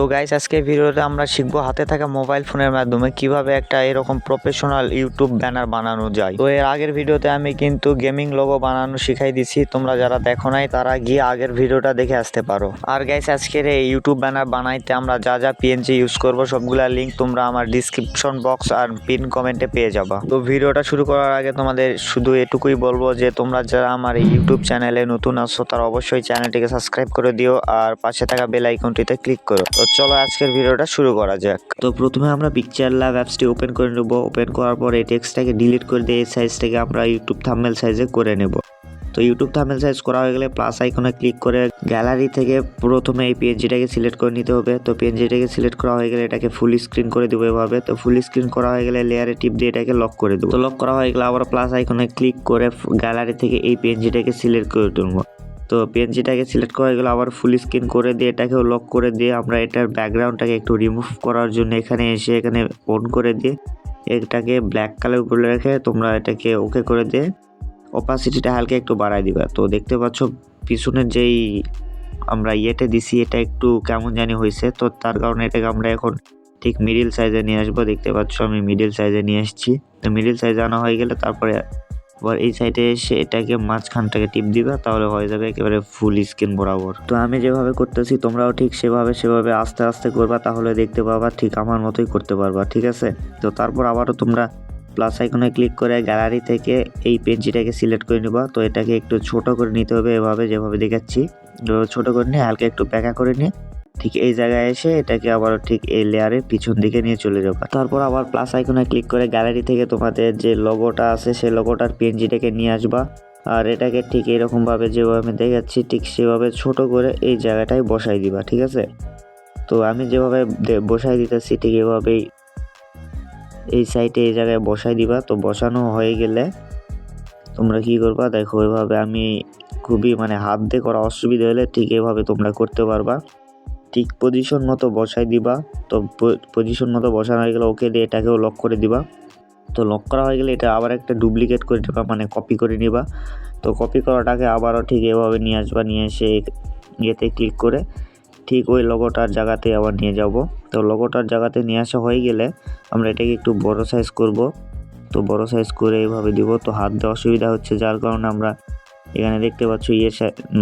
তো গাইস আজকে ভিডিওতে আমরা শিখব হাতে থাকা মোবাইল ফোনের মাধ্যমে কীভাবে একটা এরকম প্রফেশনাল ইউটিউব ব্যানার বানানো যায়। তো এর আগের ভিডিওতে আমি কিন্তু গেমিং লোগো বানানো শিখাই দিছি। তোমরা যারা দেখো নাই, তারা গিয়ে আগের ভিডিওটা দেখে আসতে পারো। আর গাইস আজকের এই ইউটিউব ব্যানার বানাইতে আমরা যা যা পিএনজি ইউজ করব, সবগুলা লিঙ্ক তোমরা আমার ডিসক্রিপশন বক্স আর পিন কমেন্টে পেয়ে যাবা। তো ভিডিওটা শুরু করার আগে তোমাদের শুধু এটুকুই বলব যে, তোমরা যারা আমার এই ইউটিউব চ্যানেলে নতুন আছো, তারা অবশ্যই চ্যানেলটিকে সাবস্ক্রাইব করে দিও। আর পাশে থাকা বেল আইকনটিতে ক্লিক করো। তো চলো আজকের ভিডিওটা শুরু করা যাক। তো প্রথমে আমরা পিকচার ল্যাব অ্যাপসটি ওপেন করে নেব। ওপেন করার পর এই টেক্সটটাকে ডিলিট করে দিয়ে এই সাইজটাকে আমরা ইউটিউব থাম্বনেল সাইজে করে নেব। তো ইউটিউব থাম্বনেল সাইজ করা হয়ে গেলে প্লাস আইকনে ক্লিক করে গ্যালারি থেকে প্রথমে এই পিএনজিটাকে সিলেক্ট করে নিতে হবে। তো পিএনজিটাকে সিলেক্ট করা হয়ে গেলে এটাকে ফুল স্ক্রিন করে দেবো এভাবে। তো ফুল স্ক্রিন করা হয়ে গেলে লেয়ারে টিপ দিয়ে এটাকে লক করে দেবো। তো লক করা হয়ে গেলে আবার প্লাস আইকনে ক্লিক করে গ্যালারি থেকে এই পিএনজিটাকে সিলেক্ট করে তুলবো তো পিএনজিটাকে সিলেক্ট করা গেলে, আবার ফুল স্ক্রিন করে দিয়ে এটাকেও লক করে দিয়ে আমরা এটার ব্যাকগ্রাউন্ডটাকে একটু রিমুভ করার জন্য এখানে এসে এখানে অন করে দিয়ে এটাকে ব্ল্যাক কালার উপরে রেখে তোমরা এটাকে ওকে করে দিয়ে অপাসিটিটা হালকা একটু বাড়ায় দিবা। তো দেখতে পাচ্ছ পিছনের যেই আমরা ইয়েতে দিছি, এটা একটু কেমন জানি হয়েছে তো তার কারণে এটাকে আমরা এখন ঠিক মিডিল সাইজে নিয়ে আসব। দেখতে পাচ্ছ আমি মিডিল সাইজে নিয়ে এসেছি। তো মিডিল সাইজে আনা হয়ে গেলে তারপরে আবার এই সাইডে এসে এটাকে মাঝখানটাকে টিপ দিবা, তাহলে হয়ে যাবে একেবারে ফুল স্ক্রিন বরাবর। তো আমি যেভাবে করতেছি, তোমরাও ঠিক সেভাবে সেভাবে আস্তে আস্তে করবা, তাহলে দেখতে পাবা ঠিক আমার মতোই করতে পারবা, ঠিক আছে? তো তারপর আবারও তোমরা প্লাস আইকনে ক্লিক করে গ্যালারি থেকে এই পেনজিটাকে সিলেক্ট করে নিবা। তো এটাকে একটু ছোট করে নিতে হবে এভাবে যেভাবে দেখাচ্ছি। ছোট করে নিয়ে হালকা একটু প্যাকা করে নিয়ে ঠিক এই জায়গায় এসে এটাকে আবার ঠিক এই লেয়ারের পিছন দিকে নিয়ে চলে যাবে। তারপর আবার প্লাস আইকনে ক্লিক করে গ্যালারি থেকে তোমাদের যে লোগোটা আছে সেই লোগোটার পিএনজিটাকে নিয়ে আসবা। আর এটাকে ঠিক এরকমভাবে যেভাবে আমি দেখাচ্ছি, ঠিক সেভাবে ছোট করে এই জায়গাটায় বসাই দিবা, ঠিক আছে? তো আমি যেভাবে বসাই দিতেছি, ঠিক এভাবেই এই সাইডে এই জায়গায় বসাই দিবা। তো বসানো হয়ে গেলে তোমরা কি করবা? দেখো, এভাবে আমি খুবই মানে হাত দিয়ে করা অসুবিধা হলে ঠিক এভাবে তোমরা করতে পারবা। ঠিক পজিশন মতো বসাই দিবা। তো পজিশন মতো বসানো হয়ে গেলে ওকে দিয়ে এটাকেও লক করে দিবা। তো লক করা হয়ে গেলে এটা আবার একটা ডুপ্লিকেট করে নিবা মানে কপি করে নিবা। তো কপি করাটাকে আবারও ঠিক এভাবে নিয়ে আসবা, নিয়ে এসে ইয়েতে ক্লিক করে ঠিক ওই লগোটার জায়গাতে আবার নিয়ে যাব। তো লগোটার জায়গাতে নিয়ে আসা হয়ে গেলে আমরা এটাকে একটু বড় সাইজ করব। তো বড় সাইজ করে এইভাবে দিব। তো হাত দেওয়া অসুবিধা হচ্ছে, যার কারণে আমরা এখানে দেখতে পাচ্ছ ইয়ে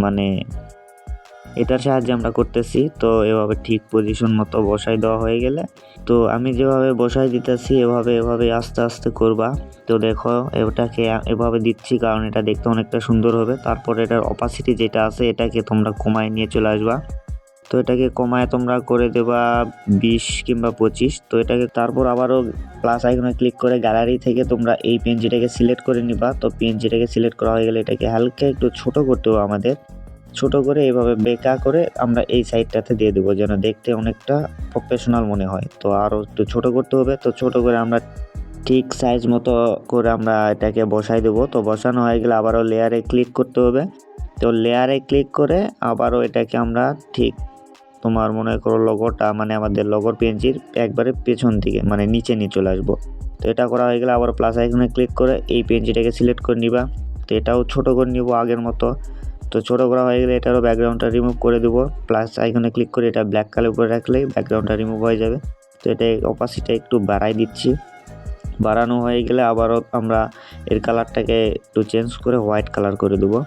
মানে এটার সাহায্যে আমরা করতেছি। তো এভাবে ঠিক পজিশন মতো বসাই দেওয়া হয়ে গেলে। তো আমি যেভাবে বসাই দিতেছি, এভাবে এভাবে আস্তে আস্তে করবা। তো দেখো, এটাকে এভাবে দিচ্ছি কারণ এটা দেখতে অনেকটা সুন্দর হবে। তারপর এটার অপাসিটি যেটা আছে, এটাকে তোমরা কমায় নিয়ে চলে আসবা। তো এটাকে কমায় তোমরা করে দেবা বিশ কিংবা পঁচিশ। তো এটাকে তারপর আবারও প্লাস আইকনে ক্লিক করে গ্যালারি থেকে তোমরা এই পেনজিটাকে সিলেক্ট করে নিবা। তো পেনজিটাকে সিলেক্ট করা হয়ে গেলে এটাকে হালকা একটু ছোট করতে হবে আমাদের। ছোট করে এইভাবে বেকা করে আমরা এই সাইডটাতে দিয়ে দেবো যেন দেখতে অনেকটা প্রফেশনাল মনে হয়। তো আরও একটু ছোট করতে হবে, তো ছোট করে আমরা ঠিক সাইজ মতো করে আমরা এটাকে বসাই দেবো। তো বসানো হয়ে গেলে আবারও লেয়ারে ক্লিক করতে হবে। তো লেয়ারে ক্লিক করে আবারও এটাকে আমরা ঠিক তোমার মনে করো লগোটা মানে আমাদের লগোর পেন্সির একবারে পেছন দিকে মানে নিচে নিয়ে চলে আসব। তো এটা করা হয়ে গেলে আবার প্লাস আইকনে ক্লিক করে এই পেন্সিটাকে সিলেক্ট করে নিবা। তো এটাও ছোট করে নিব আগের মতো। তো ছোটো করা হয়ে গেলে এটারও ব্যাকগ্রাউন্ডটা রিমুভ করে দেবো। প্লাস আইকনে ক্লিক করে এটা ব্ল্যাক কালার উপরে রাখলেই ব্যাকগ্রাউন্ডটা রিমুভ হয়ে যাবে। তো এটা অপাসিটা একটু বাড়াই দিচ্ছি। বাড়ানো হয়ে গেলে আবারও আমরা এর কালারটাকে একটু চেঞ্জ করে হোয়াইট কালার করে দেবো।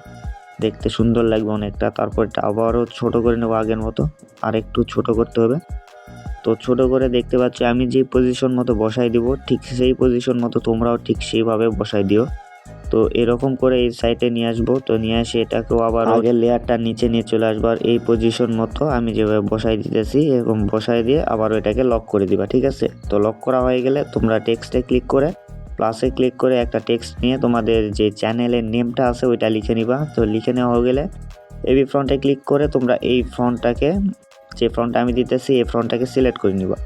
দেখতে সুন্দর লাগবে অনেকটা। তারপর এটা আবারও ছোট করে নেব আগের মতো। আর একটু ছোট করতে হবে। তো ছোট করে দেখতে পাচ্ছি আমি যে পজিশন মতো বসাই দিব, ঠিক সেই পজিশন মতো তোমরাও ঠিক সেইভাবে বসাই দিও। তো এরকম করে এই সাইডে নিয়ে আসব। তো নিয়ে এসে এটাকেও আবার আগের লেয়ারটা নিচে নিয়ে চলে আসব আর এই পজিশন মতো আমি যেভাবে বসাই দিতেছি, এরকম বসাই দিয়ে আবার এটাকে লক করে দিবা, ঠিক আছে? তো লক করা হয়ে গেলে তোমরা টেক্সটে ক্লিক করে প্লাসে ক্লিক করে একটা টেক্সট নিয়ে তোমাদের যে চ্যানেলের নেমটা আছে ওইটা লিখে নিবা। তো লিখে নেওয়া হয়ে গেলে এবি ফ্রন্টে ক্লিক করে তোমরা এই ফ্রন্টটাকে যে ফ্রন্টটা আমি দিতেছি, এই ফ্রন্টটাকে সিলেক্ট করে নিবা।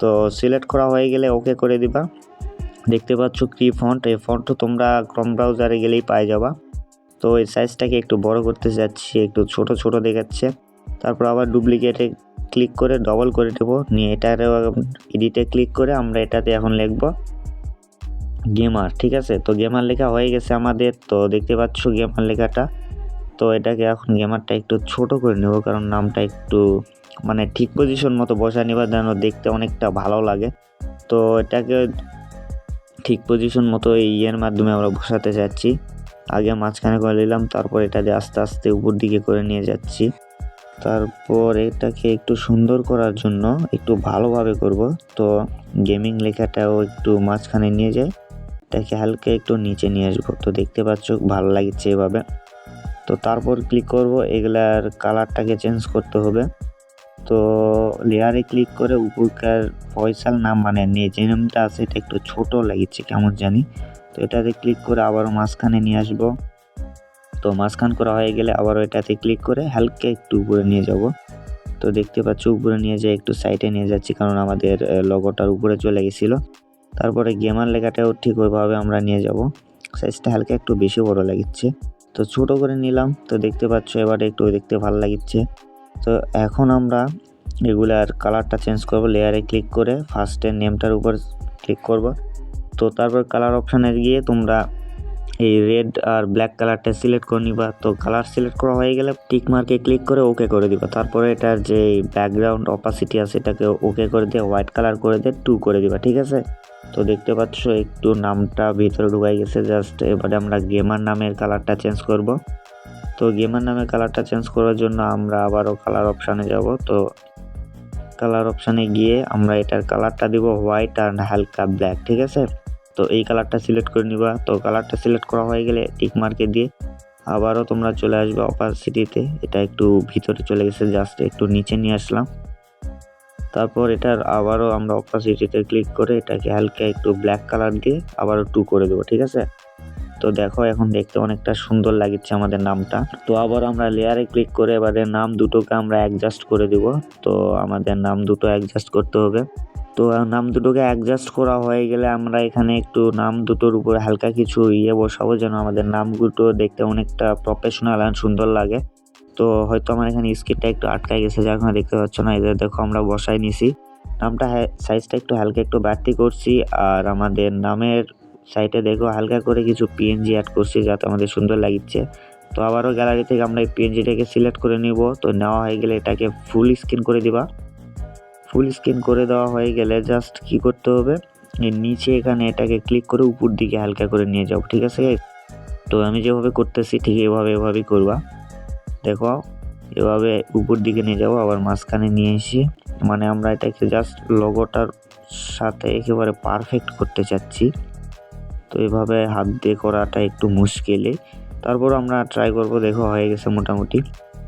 তো সিলেক্ট করা হয়ে গেলে ওকে করে দিবা। দেখতে পাচ্ছ কি ফন্ট এই ফন্ট তোমরা ক্রম ব্রাউজারে গেলেই পাই যাবা। তো এই সাইজটাকে একটু বড় করতে যাচ্ছি, একটু ছোট ছোট দেখাচ্ছে। তারপর আবার ডুপ্লিকেটে ক্লিক করে ডবল করে দেবো নিয়ে এটার এডিটে ক্লিক করে আমরা এটাতে এখন লিখব গেমার ঠিক আছে? তো গেমার লেখা হয়ে গেছে আমাদের। তো দেখতে পাচ্ছ গেমার লেখাটা। তো এটাকে এখন গেমারটা একটু ছোট করে নেব, কারণ নামটা একটু মানে ঠিক পজিশন মতো বসায় নিবা যেন দেখতে অনেকটা ভালো লাগে। তো এটাকে ঠিক পজিশন মতো এই ইয়ের মাধ্যমে আমরা বসাতে যাচ্ছি। আগে মাঝখানে করে নিলাম, তারপর এটা দিয়ে আস্তে আস্তে উপর দিকে করে নিয়ে যাচ্ছি। তারপর এটাকে একটু সুন্দর করার জন্য একটু ভালোভাবে করব। তো গেমিং লেখাটাও একটু মাঝখানে নিয়ে যায় এটাকে হালকা একটু নিচে নিয়ে আসব। তো দেখতে পাচ্ছ, ভালো লাগছে এভাবে। তো তারপর ক্লিক করব, এগুলার কালারটাকে চেঞ্জ করতে হবে। তো লেয়ারে ক্লিক করে উপরকার ফয়সাল নাম মানে নিয়ে যে নামটা আছে এটা একটু ছোট লাগিচ্ছে কেমন জানি। তো এটাতে ক্লিক করে আবারও মাঝখানে নিয়ে আসব। তো মাঝখান করা হয়ে গেলে আবারও এটাতে ক্লিক করে হালকা একটু উপরে নিয়ে যাব। তো দেখতে পাচ্ছ উপরে নিয়ে যাই, একটু সাইডে নিয়ে যাচ্ছি, কারণ আমাদের লগোটার উপরে চলে গেছিল। তারপরে গেমার লেখাটাও ঠিক ওইভাবে আমরা নিয়ে যাব। সাইজটা হালকা একটু বেশি বড় লাগিচ্ছে। তো ছোট করে নিলাম, তো দেখতে পাচ্ছ এবারে একটু দেখতে ভালো লাগিচ্ছে। তো এখন আমরা এগুলার কালারটা চেঞ্জ করব লেয়ারে ক্লিক করে ফার্স্টের নেমটার উপর ক্লিক করব। তো তারপর কালার অপশানে গিয়ে তোমরা এই রেড আর ব্ল্যাক কালারটা সিলেক্ট করে নিবা। তো কালার সিলেক্ট করা হয়ে গেলে টিক মার্কে ক্লিক করে ওকে করে দিবা। তারপরে এটার যে ব্যাকগ্রাউন্ড অপাসিটি আছে এটাকে ওকে করে দিয়ে হোয়াইট কালার করে দিয়ে টু করে দিবা, ঠিক আছে? তো দেখতে পাচ্ছ একটু নামটা ভিতরে ঢুকাই গেছে। জাস্ট এবারে আমরা গেমার নামের কালারটা চেঞ্জ করব। তো গেমের নামে কালারটা চেঞ্জ করার জন্য আমরা আবারও কালার অপশানে যাব। তো কালার অপশানে গিয়ে আমরা এটার কালারটা দিব হোয়াইট আর হালকা ব্ল্যাক ঠিক আছে? তো এই কালারটা সিলেক্ট করে নিবা। তো কালারটা সিলেক্ট করা হয়ে গেলে টিক মার্কে দিয়ে আবারও তোমরা চলে আসবে অপাসিটিতে এটা একটু ভিতরে চলে গেছে জাস্ট একটু নিচে নিয়ে আসলাম। তারপর এটার আবারও আমরা অপাসিটিতে ক্লিক করে এটাকে হালকা একটু ব্ল্যাক কালার দিয়ে আবারও টু করে দেবো, ঠিক আছে? তো দেখো, এখন দেখতে অনেকটা সুন্দর লাগছে আমাদের নামটা। তো আবার আমরা লেয়ারে ক্লিক করে এবারে নাম দুটোকে আমরা অ্যাডজাস্ট করে দিব। তো আমাদের নাম দুটো অ্যাডজাস্ট করতে হবে। তো নাম দুটোকে অ্যাডজাস্ট করা হয়ে গেলে আমরা এখানে একটু নাম দুটোর উপর হালকা কিছু ইয়ে বসাবো যেন আমাদের নাম দুটো দেখতে অনেকটা প্রফেশনাল অ্যান্ড সুন্দর লাগে। তো হয়তো আমার এখানে স্ক্রিনটা একটু আটকাই গেছে যার কারণে দেখতে পাচ্ছ না। এদের দেখো, আমরা বসাই নিছি। নামটা সাইজটা একটু হালকা একটু বাড়তি করছি। আর আমাদের নামের সাইটে দেখো হালকা করে কিছু পিএনজি অ্যাড করছি যাতে আমাদের সুন্দর লাগছে। তো আবারও গ্যালারি থেকে আমরা এই পিএনজিটাকে সিলেক্ট করে নিব। তো নেওয়া হয়ে গেলে এটাকে ফুল স্ক্রিন করে দিবা। ফুল স্ক্রিন করে দেওয়া হয়ে গেলে জাস্ট কি করতে হবে? এর নিচে এখানে এটাকে ক্লিক করে উপর দিকে হালকা করে নিয়ে যাও, ঠিক আছে? তো আমি যেভাবে করতেছি ঠিক এভাবে এভাবেই করবা। দেখো, এভাবে উপর দিকে নিয়ে যাব আবার মাঝখানে নিয়ে এসে মানে আমরা এটাকে জাস্ট লগোটার সাথে একেবারে পারফেক্ট করতে চাচ্ছি। তো এভাবে হাত দিয়ে করাটা একটু মুশকিলই। তারপর আমরা ট্রাই করব, দেখো হয়ে গেছে মোটামুটি।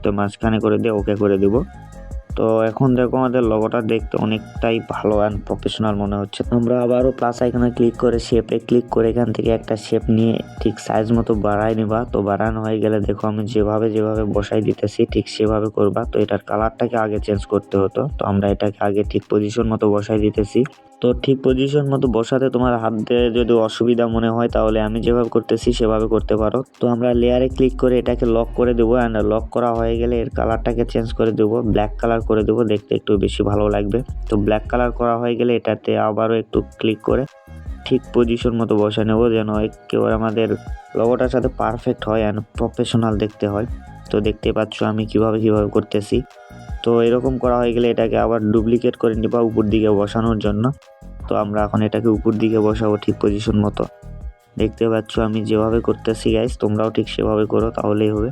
তো মাঝখানে করে দিয়ে ওকে করে দেবো। তো এখন দেখো আমাদের লগোটা দেখতে অনেকটাই ভালো অ্যান্ড প্রফেশনাল মনে হচ্ছে। আমরা আবারও প্লাস আইকনে ক্লিক করে শেপে ক্লিক করে এখান থেকে একটা শেপ নিয়ে ঠিক সাইজ মতো বাড়াই নিবা। তো বাড়ানো হয়ে গেলে দেখো আমি যেভাবে যেভাবে বসাই দিতেছি, ঠিক সেভাবে করবা। তো এটার কালারটাকে আগে চেঞ্জ করতে হতো। তো আমরা এটাকে আগে ঠিক পজিশন মতো বসাই দিতেছি। তো ঠিক পজিশন মতো বসাতে তোমার হাত দিয়ে যদি অসুবিধা মনে হয় তাহলে আমি যেভাবে করতেছি সেভাবে করতে পারো। তো আমরা লেয়ারে ক্লিক করে এটাকে লক করে দেবো অ্যান্ড লক করা হয়ে গেলে এর কালারটাকে চেঞ্জ করে দেবো ব্ল্যাক কালার করে দেবো, দেখতে একটু বেশি ভালো লাগবে। তো ব্ল্যাক কালার করা হয়ে গেলে এটাতে আবারও একটু ক্লিক করে ঠিক পজিশন মতো বসে নেব যেন একেবারে আমাদের লগোটার সাথে পারফেক্ট হয় অ্যান্ড প্রফেশনাল দেখতে হয়। তো দেখতে পাচ্ছ আমি কীভাবে কীভাবে করতেছি। তো এরকম করা হয়ে গেলে এটাকে আবার ডুপ্লিকেট করে নিবা উপর দিকে বসানোর জন্য। তো আমরা এখন এটাকে উপর দিকে বসাবো ঠিক পজিশন মতো। দেখতে পাচ্ছ আমি যেভাবে করতেছি গাইস তোমরাও ঠিক সেভাবে করো, তাহলেই হবে।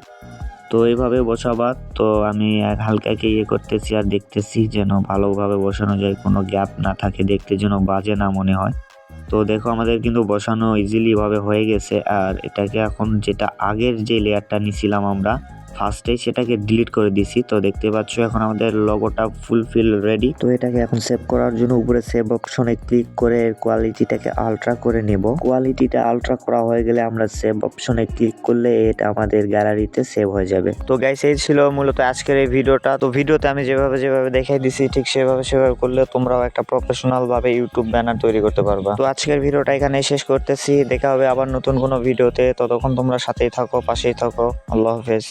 তো এইভাবে বসাবা, তো আমি এক হালকাকে ইয়ে করতেছি আর দেখতেছি যেন ভালোভাবে বসানো যায়, কোনো গ্যাপ না থাকে, দেখতে যেন বাজে না মনে হয়। তো দেখো আমাদের কিন্তু বসানো ইজিলি ভাবে হয়ে গেছে, আর এটাকে এখন যেটা আগের যে লেয়ারটা নিছিলাম আমরা ফার্স্টে সেটাকে ডিলিট করে দিছি। তো দেখতে পাচ্ছ এখন আমাদের লগোটা ফুলফিল রেডি তো এটাকে এখন সেভ করার জন্য উপরে সেভ অপশনে ক্লিক করে কোয়ালিটিটাকে আলট্রা করে নেব। কোয়ালিটিটা আলট্রা করা হয়ে গেলে আমরা সেভ অপশনে ক্লিক করলে এটা আমাদের গ্যালারিতে সেভ হয়ে যাবে। তো গাইস এই ছিল মূলত আজকের এই ভিডিওটা। তো ভিডিওতে আমি যেভাবে যেভাবে দেখাই দিছি, ঠিক সেভাবে সেভাবে করলে তোমরাও একটা প্রফেশনাল ভাবে ইউটিউব ব্যানার তৈরি করতে পারবা। তো আজকের ভিডিওটা এখানে শেষ করতেছি। দেখা হবে আবার নতুন কোনো ভিডিওতে। ততক্ষণ তোমরা সাথেই থাকো, পাশেই থাকো। আল্লাহ হাফেজ।